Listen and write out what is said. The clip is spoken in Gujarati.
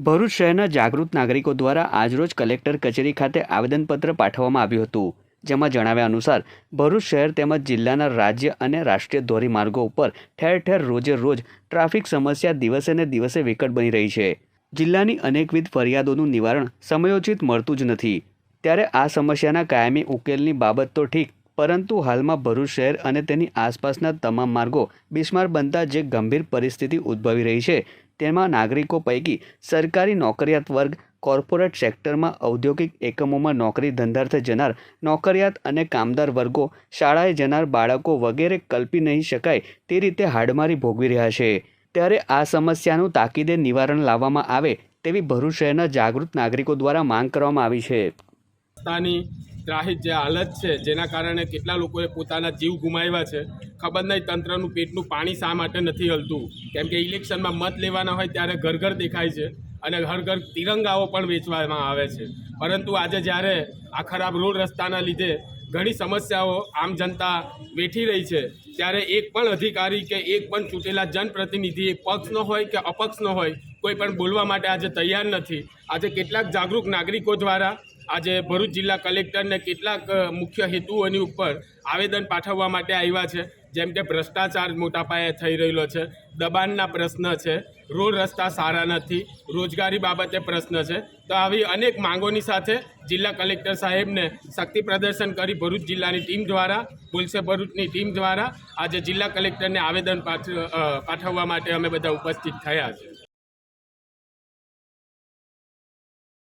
ભરૂચ શહેરના જાગૃત નાગરિકો દ્વારા આજરોજ કલેક્ટર કચેરી ખાતે આવેદનપત્ર પાઠવવામાં આવ્યું હતું, જેમાં જણાવ્યા અનુસાર, ભરૂચ શહેર તેમજ જિલ્લાના રાજ્ય અને રાષ્ટ્રીય ધોરીમાર્ગો ઉપર ઠેર ઠેર રોજે રોજ ટ્રાફિક સમસ્યા દિવસે ને દિવસે વિકટ બની રહી છે. જિલ્લાની અનેકવિધ ફરિયાદોનું નિવારણ સમયોચિત મળતું જ નથી. ત્યારે આ સમસ્યાના કાયમી ઉકેલની બાબત તો ઠીક પરંતુ હાલમાં ભરૂચ શહેર અને તેની આસપાસના તમામ માર્ગો બિસ્માર બનતા જે ગંભીર પરિસ્થિતિ ઉદ્ભવી રહી છે, તેમાં નાગરિકો પૈકી સરકારી નોકરિયાત વર્ગ, કોર્પોરેટ સેક્ટરમાં ઔદ્યોગિક એકમોમાં નોકરી ધંધાર્થે જનાર નોકરિયાત અને કામદાર વર્ગો, શાળાએ જનાર બાળકો વગેરે કલ્પી નહીં શકાય તે રીતે હાડમારી ભોગવી રહ્યા છે. ત્યારે આ સમસ્યાનું તાકીદે નિવારણ લાવવામાં આવે તેવી ભરૂચ શહેરના જાગૃત નાગરિકો દ્વારા માંગ કરવામાં આવી છે. ત્રાહિત જે હાલત છે, જેના કારણે કેટલા લોકોએ પોતાના જીવ ગુમાવ્યા છે, ખબર નહીં તંત્રનું પેટનું પાણી શા માટે નથી હલતું? કેમ કે ઇલેક્શનમાં મત લેવાના હોય ત્યારે ઘર ઘર દેખાય છે અને ઘર ઘર તિરંગાઓ પણ વેચવામાં આવે છે. પરંતુ આજે જ્યારે આ ખરાબ રોડ રસ્તાના લીધે ઘણી સમસ્યાઓ આમ જનતા વેઠી રહી છે, ત્યારે એક પણ અધિકારી કે એક પણ ચૂંટેલા જનપ્રતિનિધિ પક્ષનો હોય કે અપક્ષનો હોય, કોઈ પણ બોલવા માટે આજે તૈયાર નથી. આજે કેટલાક જાગૃત નાગરિકો દ્વારા આજે ભરૂચ જિલ્લા કલેક્ટરને કેટલાક મુખ્ય હેતુઓની ઉપર આવેદન પાઠવવા માટે આવ્યા છે. જેમ કે ભ્રષ્ટાચાર મોટા પાયે થઈ રહેલો છે, દબાણના પ્રશ્ન છે, રોડ રસ્તા સારા નથી, રોજગારી બાબતે પ્રશ્ન છે. તો આવી અનેક માંગોની સાથે જિલ્લા કલેક્ટર સાહેબને શક્તિ પ્રદર્શન કરી ભરૂચ જિલ્લાની ટીમ દ્વારા પોલીસે ભરૂચની ટીમ દ્વારા આજે જિલ્લા કલેક્ટરને આવેદન પાઠ પાઠવવા માટે અમે બધા ઉપસ્થિત થયા છે.